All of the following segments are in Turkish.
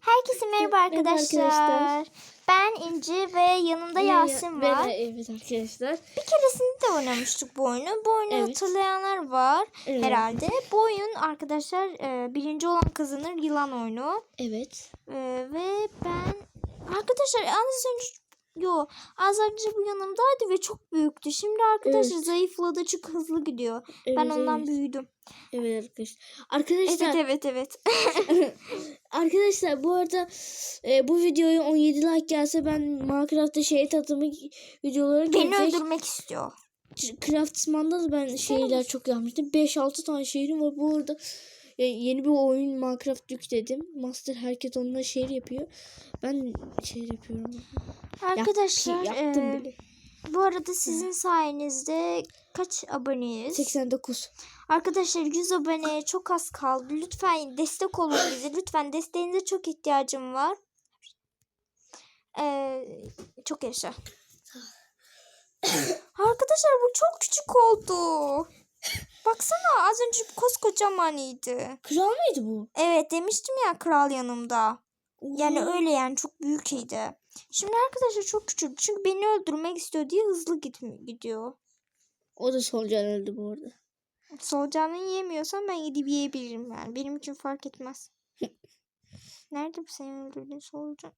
Herkese merhaba arkadaşlar. arkadaşlar. Ben İnci ve yanımda Yasin var. ve- Evet arkadaşlar. Bir keresinde de oynamıştık bu oyunu. Bu oyunu Evet. hatırlayanlar var Evet. herhalde. Bu oyun arkadaşlar e, birinci olan kazanır yılan oyunu. Evet. E, ve ben arkadaşlar az önce Yo az önce bu yanımdaydı ve çok büyüktü. Şimdi arkadaşlar Evet. zayıfladı çünkü hızlı gidiyor. evet ben ondan evet. büyüdüm. Evet arkadaşlar. Arkadaşlar, Evet evet evet. arkadaşlar bu arada e, bu videoya 17 like gelse ben Minecraft'ta şehir atımı videoları Beni gelecek. öldürmek istiyor. Craftsman'da da ben şehirler çok yapmıştım. 5-6 tane şehrim var. Bu arada yeni bir oyun Minecraft yükledim. Master herkes onunla şehir yapıyor. Ben şehir yapıyorum. Arkadaşlar Yap- yaptım e, bile. Bu arada sizin sayenizde kaç aboneyiz? 89. Arkadaşlar 100 aboneye çok az kaldı. Lütfen destek olun bize. Lütfen desteğinize çok ihtiyacım var. Ee, çok yaşa. Arkadaşlar bu çok küçük oldu. Baksana az önce koskocamanıydı. Kral mıydı bu? Evet demiştim ya kral yanımda. Yani öyle yani çok büyükeydi. Şimdi arkadaşlar çok küçük. Çünkü beni öldürmek istiyor diye hızlı gitmi- gidiyor. O da solucan öldü bu arada. Solucanını yiyemiyorsam ben gidip yiyebilirim yani. Benim için fark etmez. Nerede bu senin öldürdüğün solucan?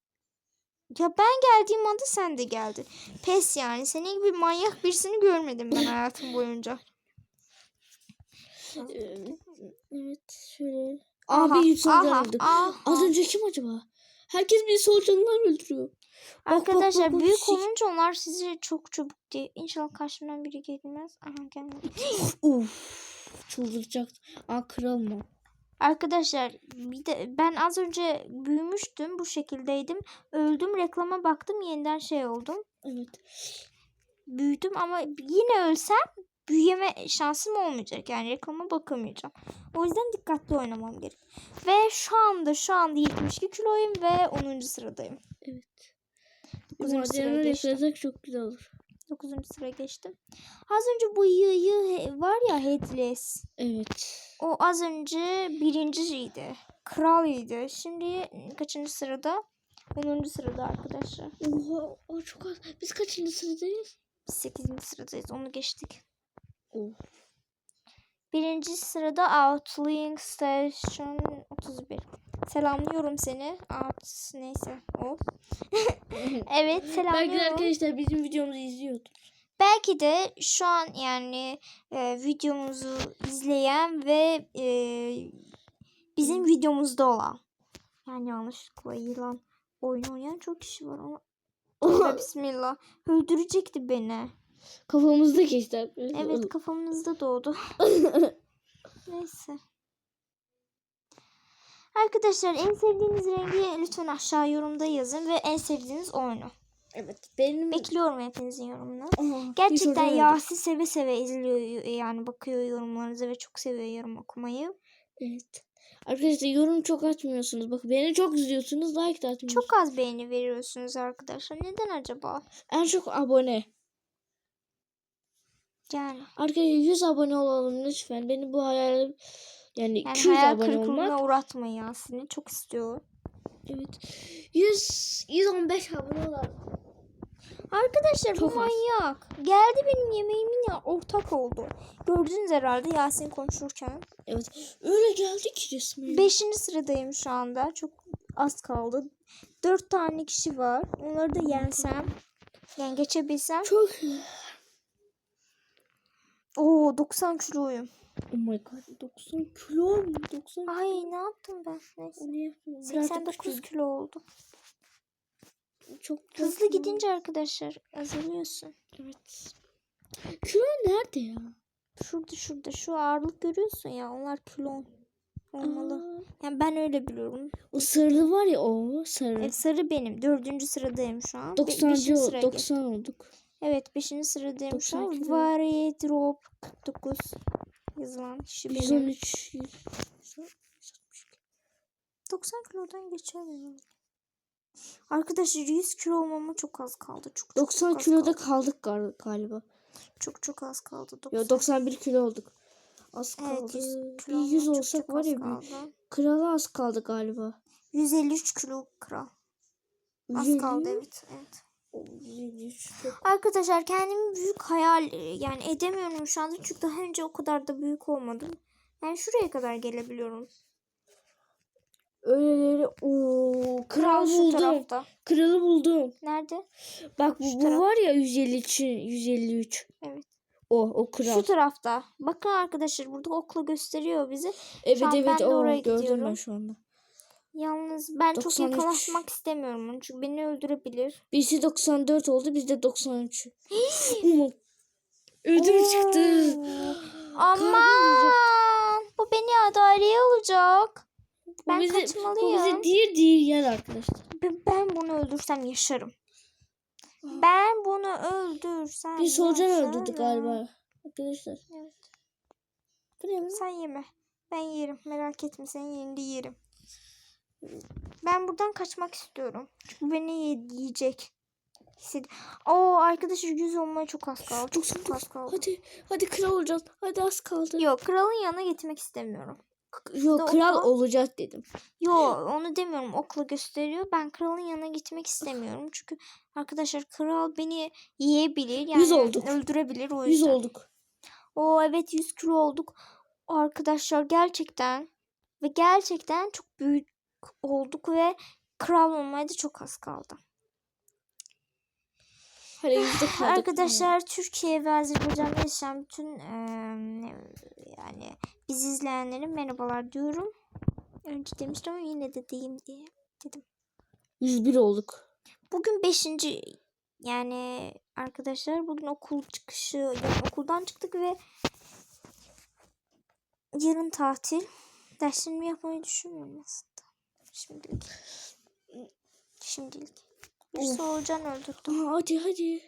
Ya ben geldiğim anda sen de geldin. Pes yani. Senin gibi manyak birisini görmedim ben hayatım boyunca. Ee, Evet şöyle. Aha, Abi öldü. aha. Az önce kim acaba? Herkes bir solucanlar öldürüyor. bak, Arkadaşlar bak, bak, büyük olunca onlar sizi çok çabuk diye. İnşallah karşımdan biri gelmez. Aha gelmedi. Uf. Çıldıracak. Aa kral mı? Arkadaşlar bir de ben az önce büyümüştüm. Bu şekildeydim. Öldüm. Reklama baktım. Yeniden şey oldum. Evet. büyüdüm ama yine ölsem büyüyeme şansım olmayacak. Yani reklama bakamayacağım. O yüzden dikkatli oynamam gerek. Ve şu anda şu anda 72 kiloyum ve 10. sıradayım. Evet. Dokuzuncu sıraya Madenleri geçtim. çok güzel olur. 9. sıraya geçtim. Az önce bu yı yı var ya headless. Evet. O az önce birinciydi. Kralıydı. Şimdi kaçıncı sırada? 10. sırada arkadaşlar. Oha o çok az. Biz kaçıncı sıradayız? Biz 8. sıradayız. Onu geçtik. Birinci sırada Outlying Station 31. Selamlıyorum seni. Out neyse o. evet Belki selamlıyorum. arkadaşlar bizim videomuzu izliyordur. Belki de şu an yani e, videomuzu izleyen ve e, bizim videomuzda olan. Yani yanlışlıkla yılan oyun oynayan çok kişi var ama. Bismillah. Öldürecekti beni. Kafamızda arkadaşlar. Evet kafamızda doğdu. Neyse. Arkadaşlar en sevdiğiniz rengi lütfen aşağı yorumda yazın ve en sevdiğiniz oyunu. Evet. Benim Bekliyorum hepinizin yorumunu. Bir Gerçekten Yasin seve seve izliyor yani bakıyor yorumlarınıza ve çok seviyor yorum okumayı. Evet. Arkadaşlar yorum çok atmıyorsunuz. Bakın beni çok izliyorsunuz. Like de atmıyorsunuz. Çok az beğeni veriyorsunuz arkadaşlar. Neden acaba? En çok abone. Yani, Arkadaşlar 100 abone olalım lütfen. Benim bu hayalim yani, yani 200 hayal abone olmak. uğratmayın Yasin'i. Çok istiyor. Evet. 100 115 abone olalım. Arkadaşlar Çok bu az. manyak. Geldi benim yemeğimin ya ortak oldu. Gördünüz herhalde Yasin konuşurken. Evet. Öyle geldi ki resmen. Beşinci sıradayım şu anda. Çok az kaldı. Dört tane kişi var. Onları da yensem. Yani geçebilsem. Çok. Oo 90 kiloyum. Oh my god. 90 kilo mu? 90 Ay ne yaptım ben? Neyse. Ne? Birazcık 89 küçüldü. kilo oldu. Çok Hızlı gidince arkadaşlar azalıyorsun. Evet. Kilo nerede ya? Şurada şurada şu ağırlık görüyorsun ya onlar kilo olmalı. Aa, Yani ben öyle biliyorum. o sarı var ya o sarı. E, sarı benim. Dördüncü sıradayım şu an. Be- 90 beşinci sıraya geç- 90 olduk. Evet 5. sıradayım şu 90 an. kilo. Varie drop 49 yazılan kişi benim. 113 100. 90 kilodan geçemiyorum. Arkadaşlar 100 kilo olmama çok az kaldı. Çok çok, 90 çok kiloda kaldı. kaldık gal- galiba. Çok çok az kaldı. 90. Ya 91 kilo olduk. Az Evet kaldı. 100 bir kilo 100 olmak çok olsak çok var ya kaldı. krala az kaldı galiba. 153 kilo kral. Az 150 kaldı evet. evet. O 153 çok. Arkadaşlar kendimi büyük hayal e, yani edemiyorum şu anda çünkü daha önce o kadar da büyük olmadım. Yani şuraya kadar gelebiliyorum. Öyleleri ooo kral Kral buldum. tarafta. Kralı buldum. Nerede? Bak bu, bu var ya 153 153. Evet. O o kral. Şu tarafta. Bakın arkadaşlar burada okla gösteriyor bizi. evet evet ben de o oraya gördüm ben gidiyorum. şu anda. Yalnız ben çok 93. yaklaşmak istemiyorum onu çünkü beni öldürebilir. Birisi 94 oldu bizde 93. Aman. Ödüm çıktı. Aman bu beni daireye alacak. Bu Ben bizi, bu kaçmalıyım. bizi dir dir yer arkadaşlar. Ben, ben bunu öldürsem yaşarım. Ben bunu öldürsem Bir solucan öldürdü galiba. Arkadaşlar. Evet. Bu? Sen yeme. Ben yerim. Merak etme senin yerinde yerim. Ben buradan kaçmak istiyorum. Çünkü beni ye- yiyecek. Hissed Oo arkadaşlar yüz olmaya çok az kaldı. Çok, çok az kaldı. Hadi hadi kral olacağız. Hadi az kaldı. Yok kralın yanına gitmek istemiyorum. Yok kral okla- olacak dedim. Yo onu demiyorum okla gösteriyor. Ben kralın yanına gitmek istemiyorum. Çünkü arkadaşlar kral beni yiyebilir. Yani Yüz olduk. öldürebilir o Yüz yüzden. olduk. Oo evet 100 kilo olduk. Arkadaşlar gerçekten ve gerçekten çok büyük olduk ve kral olmaya da çok az kaldı. Arkadaşlar Türkiye ve Azerbaycan'da yaşayan bütün eee, yani biz izleyenlere merhabalar diyorum. Önce demiştim ama yine de diyeyim diye dedim. 101 olduk. Bugün 5. yani arkadaşlar bugün okul çıkışı yani okuldan çıktık ve yarın tatil. Derslerimi yapmayı düşünmüyorum aslında. Şimdilik. Şimdilik. Bir Of. solucan öldürdüm. Aa, hadi hadi.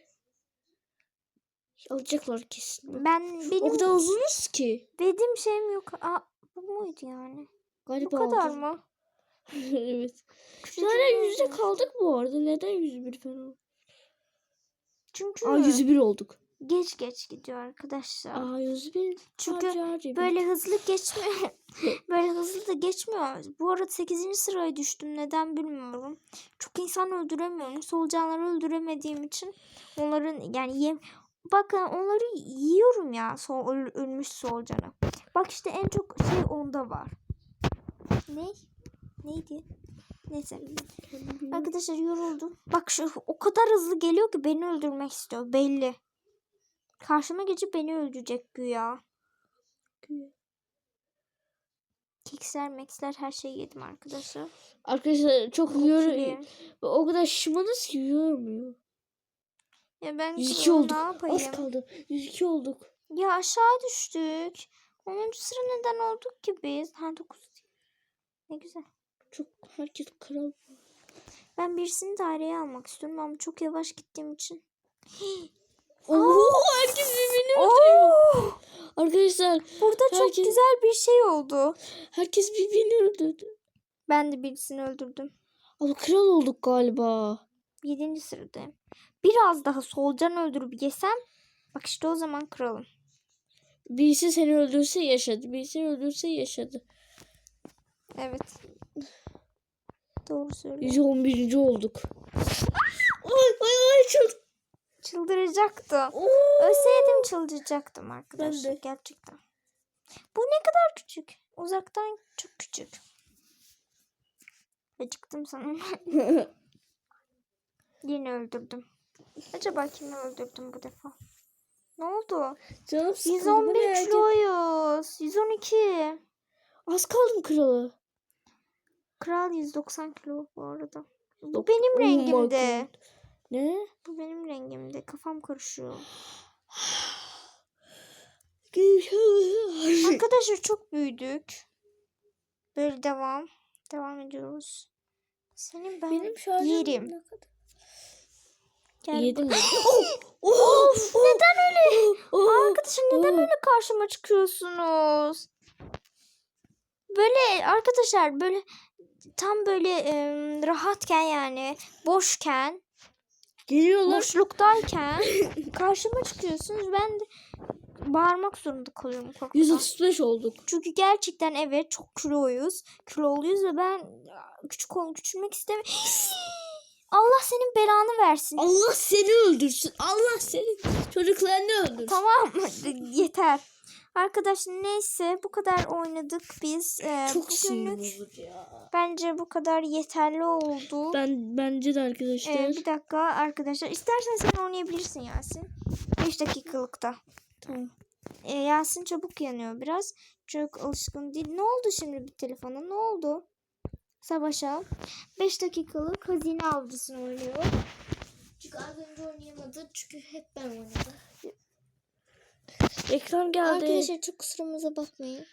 Alacaklar kesin. Ben O benim kadar uzunuz ki. dediğim şeyim yok. Aa, bu muydu yani? Bu Galiba kadar aldı. mı? evet. Bir yüzde kaldık bu arada. Neden 101 falan? Çünkü Aa 101 olduk. Geç geç gidiyor arkadaşlar. Aa 101. Çünkü. Böyle hızlı geçmiyor. Böyle hızlı da geçmiyor. Bu arada 8. sıraya düştüm. Neden bilmiyorum. Çok insan öldüremiyorum. Solucanları öldüremediğim için onların yani yem Bakın onları yiyorum ya sol, öl- ölmüş solucanı. Bak işte en çok şey onda var. Ne? Neydi? Neyse. Arkadaşlar yoruldum. Bak şu o kadar hızlı geliyor ki beni öldürmek istiyor. Belli. Karşıma geçip beni öldürecek güya. Keksler meksler her şeyi yedim arkadaşlar. Arkadaşlar çok. Kokili. O kadar şişmanız ki yormuyor. Ya ben 102 kilo olduk. ne Az yapayım? kaldı. 102 olduk. Ya aşağı düştük. 10. sıra neden olduk ki biz? Ha 9. Ne güzel. Çok herkes kral. Ben birisini daireye almak istiyorum ama çok yavaş gittiğim için. Oo, herkes birbirini öldürüyor. Arkadaşlar Burada çok Herkes- güzel bir şey oldu. herkes birbirini öldürdü. Ben de birisini öldürdüm. Ama kral olduk galiba. 7. sıradayım. Biraz daha solucan öldürüp yesem bak işte o zaman kralım. Birisi seni öldürse yaşadı. Birisi öldürse yaşadı. Evet. Doğru söylüyorsun. 111. olduk. Ay ay ay çıl. Çıldıracaktım. Oo. Ölseydim çıldıracaktım arkadaşlar. Ben de. Gerçekten. Bu ne kadar küçük. Uzaktan çok küçük. Acıktım sanırım. Yine öldürdüm. Acaba kimi öldürdüm bu defa? Ne oldu? Canım sıkıldı. Bu ne 111 herkes- kiloyuz. 112. Az kaldım kralı. Kral 190 kilo bu arada. Bu benim rengimde. Ne? Bu benim rengimde. Kafam karışıyor. Arkadaşlar çok büyüdük. Böyle devam. Devam ediyoruz. Senin ben Benim yerim. ne kadar? Gel Yedim. bak- of, neden öyle? Arkadaşlar neden Oh. öyle karşıma çıkıyorsunuz? Böyle arkadaşlar böyle tam böyle em, rahatken yani boşken Geliyorlar. boşluktayken karşıma çıkıyorsunuz. Ben de bağırmak zorunda kalıyorum korkudan. 135 olduk. Çünkü gerçekten evet çok kiloyuz. Kiloluyuz ve ben küçük ol küçülmek istemiyorum. Allah senin belanı versin. Allah seni öldürsün. Allah senin çocuklarını öldürsün. Tamam yeter. Arkadaşlar neyse bu kadar oynadık biz. Ee, Çok bugünlük ya. bence bu kadar yeterli oldu. Ben bence de arkadaşlar. Ee, bir dakika arkadaşlar. İstersen sen oynayabilirsin Yasin. 5 dakikalıkta. Tamam. Ee, Yasin çabuk yanıyor biraz. Çok alışkın değil. Ne oldu şimdi bir telefona? Ne oldu? Savaşa. 5 dakikalık hazine avcısını oynuyor. Çünkü az önce oynayamadı. Çünkü hep ben oynadım. Ekran geldi. Arkadaşlar çok kusurumuza bakmayın.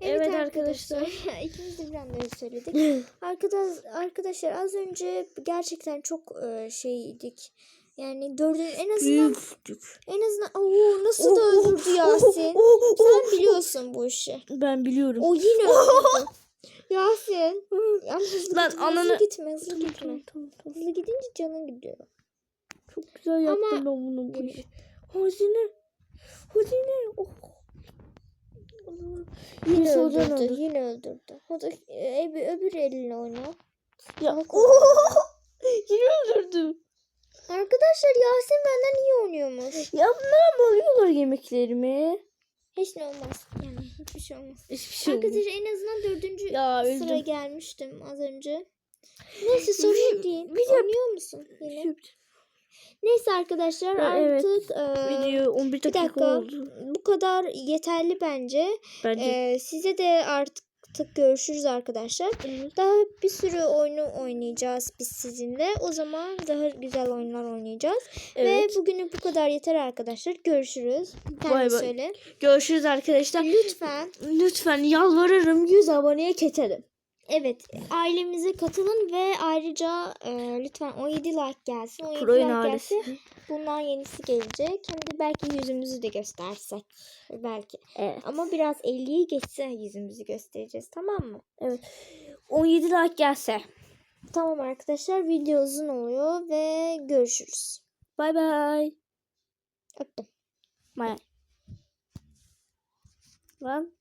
Evet arkadaşlar. İkimiz de bir anda öyle söyledik. Arkadaş, arkadaşlar az önce gerçekten çok e, şeydik. Yani dördün en azından Büyüktük. en azından Oo, nasıl da Oh, oh, öldürdü Yasin. Sen biliyorsun bu işi. Ben biliyorum. O yine öldürdü. Yasin. Yalnız hızlı Lan gitme, ananı- hızlı gitme, hızlı gitme. tamam, tamam, tamam. Hızlı gidince canın gidiyor. Çok güzel yaptım Ama- ben bunu. Bu işi. Hazine. Hazine. Oh. Yine öldürdü, öldür. yine öldürdü. Da e, öbür, öbür elinle oyna. Ya. Bak Yine öldürdüm. Arkadaşlar Yasin benden iyi oynuyormuş. Ya bunlar mı alıyorlar yemeklerimi? Hiç ne olmaz. Yani hiçbir şey olmaz. Hiçbir şey. Arkadaşlar en azından dördüncü Ya sıra öldüm. gelmiştim az önce. Neyse sorun değil. Oynuyor musun yine? Neyse arkadaşlar evet, artık e, Video 11 bir dakika, dakika oldu. bu kadar yeterli bence. Bence. E, size de artık görüşürüz arkadaşlar. Evet. Daha bir sürü oyunu oynayacağız biz sizinle. O zaman daha güzel oyunlar oynayacağız. evet. Ve bugünü bu kadar yeter arkadaşlar. Görüşürüz. Bay söyle. Görüşürüz arkadaşlar. Lütfen Lütfen yalvarırım 100 aboneye keselim. Evet ailemize katılın ve ayrıca e, lütfen 17 like gelsin. 17 Pro'nun like ailesi. gelse bundan yenisi gelecek. Hem de belki yüzümüzü de göstersek. Belki. Evet. Ama biraz 50'yi geçse yüzümüzü göstereceğiz tamam mı? 17 like gelse. Tamam arkadaşlar video uzun oluyor ve görüşürüz. Bay bay. Öptüm. Bay. Lan.